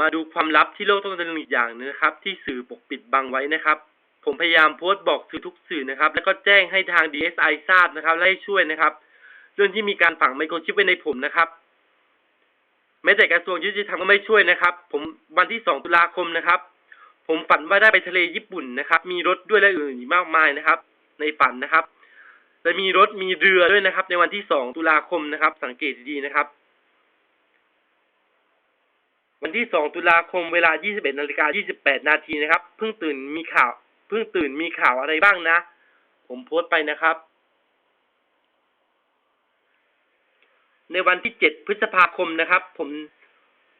มาดูความลับที่โลกต้องตะลึงอีกอย่างหนึงนะครับ ที่สื่อปกปิดบังไว้นะครับ ผมพยายามโพสต์บอกสื่อทุกสื่อนะครับ แล้วก็แจ้งให้ทาง DSI ทราบนะครับและให้ช่วยนะครับ เรื่องที่มีการฝังไมโครชิปไว้ในผมนะครับ แม้แต่กระทรวงยุติธรรมก็ไม่ช่วยนะครับ ผมวันที่ 2 ตุลาคมนะครับ ผมฝันว่าได้ไปทะเลญี่ปุ่นนะครับ มีรถด้วยและอื่นอีกมากมายนะครับ ในฝันนะครับและมีรถมีเรือด้วยนะครับ ในวันที่ 2 ตุลาคมนะครับ สังเกตดีๆนะครับ วันที่ 2 ตุลาคมเวลา 21นาฬิกา28 นาทีนะครับ เพิ่งตื่นมีข่าว เพิ่งตื่นมีข่าวอะไรบ้างนะ ผมโพสต์ไปนะครับ ในวันที่ 7 พฤษภาคมนะครับ ผม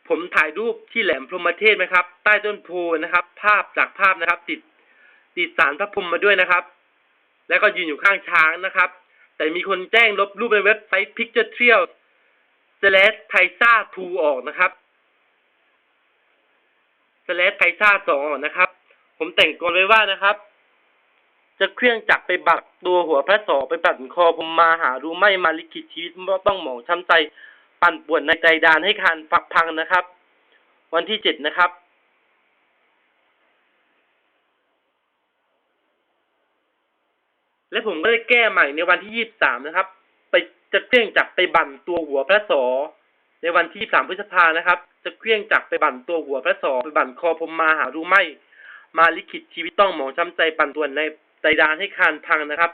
ผมถ่ายรูปที่แหลมพรหมเทพนะครับ ใต้ต้นโพนะครับ ภาพจากภาพนะครับ ติดติดสารพระพรหมมาด้วยนะครับ แล้วก็ยืนอยู่ข้างช้างนะครับ แต่มีคนแจ้งลบรูปในเว็บไซต์ Picture Trail slash ไทซ่า2ออกนะครับ slash ไทซ่า2ออกนะครับ ผมแต่งกลไว้ว่านะครับ จะเครื่องจักรไปบักตัวหัวพระศอไปบั่นคอผมมาหารู้ไม่มาลิขิตชีวิตต้องหมองช้ำใจ ปั่นป่วนในใจดานให้คานฝักพังนะครับ วันที่เจ็ดนะครับและผมก็ได้แก้ใหม่ในวันที่ยี่สิบสามนะครับ ไปจะเครื่องจักรไปบั่นตัวหัวพระศอ ในวันที่สามพฤษภานะครับ จะเครื่องจักรไปบั่นตัวหัวพระศอไปบั่นคอผมมาหารู้ไม่ มาลิขิตชีวิตต้องหมองช้ำใจปั่นป่วในใจดานให้คานพังนะครับ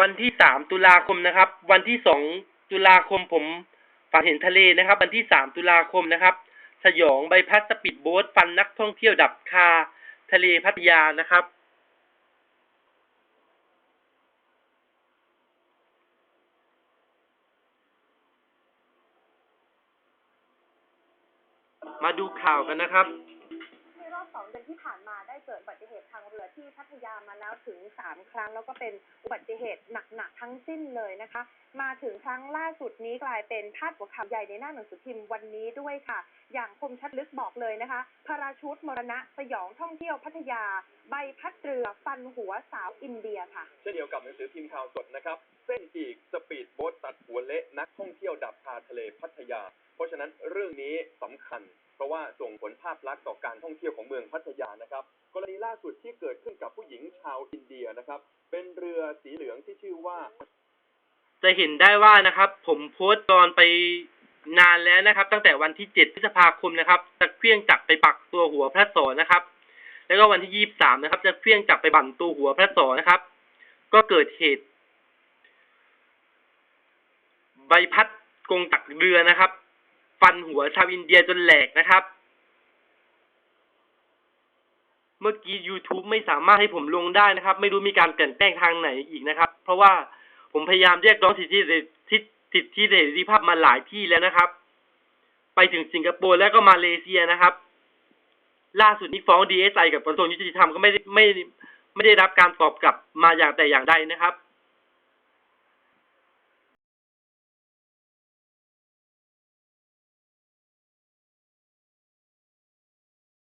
วันที่สามตุลาคมนะครับ วันที่สองตุลาคมผมฝันเห็นทะเลนะครับ วันที่สามตุลาคมนะครับ สยองใบพัดสปีดโบ๊ทฟันนักท่องเที่ยวดับคา ทะเลพัทยานะครับ มาดูข่าวกันนะครับ ในรอบสองเดือนที่ผ่านมาได้เกิดอุบัติเหตุทางเรือที่พัทยามาแล้วถึงสามครั้ง แล้วก็เป็นอุบัติเหตุหนักๆทั้งสิ้นเลยนะคะ มาถึงครั้งล่าสุดนี้กลายเป็นพาดหัวข่าวใหญ่ในหน้าหนังสือพิมพ์วันนี้ด้วยค่ะ อย่างคมชัดลึกบอกเลยนะคะพาราชุดมรณะสยองท่องเที่ยวพัทยา ใบพัดเรือฟันหัวสาวอินเดียค่ะ เช่นเดียวกับหนังสือพิมพ์ข่าวสดนะครับ เส้นอีกสปีด พลักษณ์ต่อการท่องเที่ยวของเมืองพัทยานะครับ กรณีล่าสุดที่เกิดขึ้นกับผู้หญิงชาวอินเดียนะครับ เป็นเรือสีเหลืองที่ชื่อว่า จะเห็นได้ว่านะครับ ผมโพสต์ตอนไปนานแล้วนะครับ ตั้งแต่วันที่เจ็ดพฤษภาคมนะครับ จะเครื่องจักรไปปักตัวหัวพระศอนะครับ แล้วก็วันที่ยี่สิบสามนะครับ จะเครื่องจักรไปบั่นตัวหัวพระศอนะครับ ก็เกิดเหตุ ใบพัดกงตักเรือนะครับ ฟันหัวชาวอินเดียจนแหลกนะครับ เมื่อกี้ YouTube ไม่สามารถให้ผมลงได้นะครับ ไม่รู้มีการเปลี่ยนแปลงทางไหนอีกนะครับ เพราะว่าผมพยายามเรียกร้องสิทธิสิทธิเสรีภาพมาหลายที่แล้วนะครับ ไปถึงสิงคโปร์แล้วก็มาเลเซียนะครับ ล่าสุดนี้ฟ้อง DSI กับกระทรวงยุติธรรมก็ไม่ได้ไม่ไม่ได้รับการตอบกลับมาอย่างแต่อย่างใดนะครับ